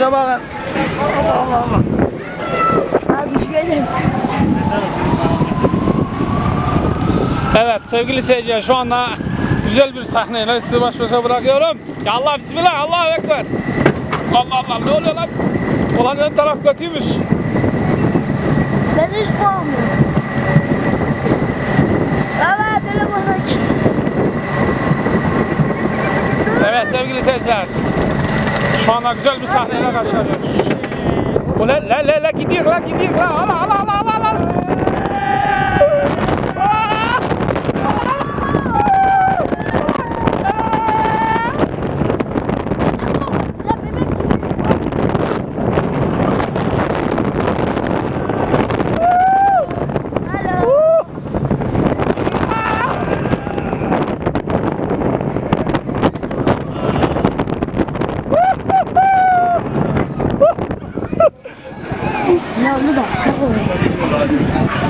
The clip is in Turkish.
bakın. Allah Allah Allah. Hadi gelin. Evet sevgili seyirciler şu anda güzel bir sahneyle sizi baş başa bırakıyorum. Ya Allah bismillah Allahu ekber. Allah Allah ne oluyor lan? Ulan ön taraf kötüymüş. Ben hiç bağımlıyorum. Baba telefona git. Evet sevgili seyirciler. Şu anda güzel bir sahneyle karşılaşıyoruz. Bu la la la gidiyor la gidiyor la ala ala ala. Ne oldu da? Ne oldu? Ya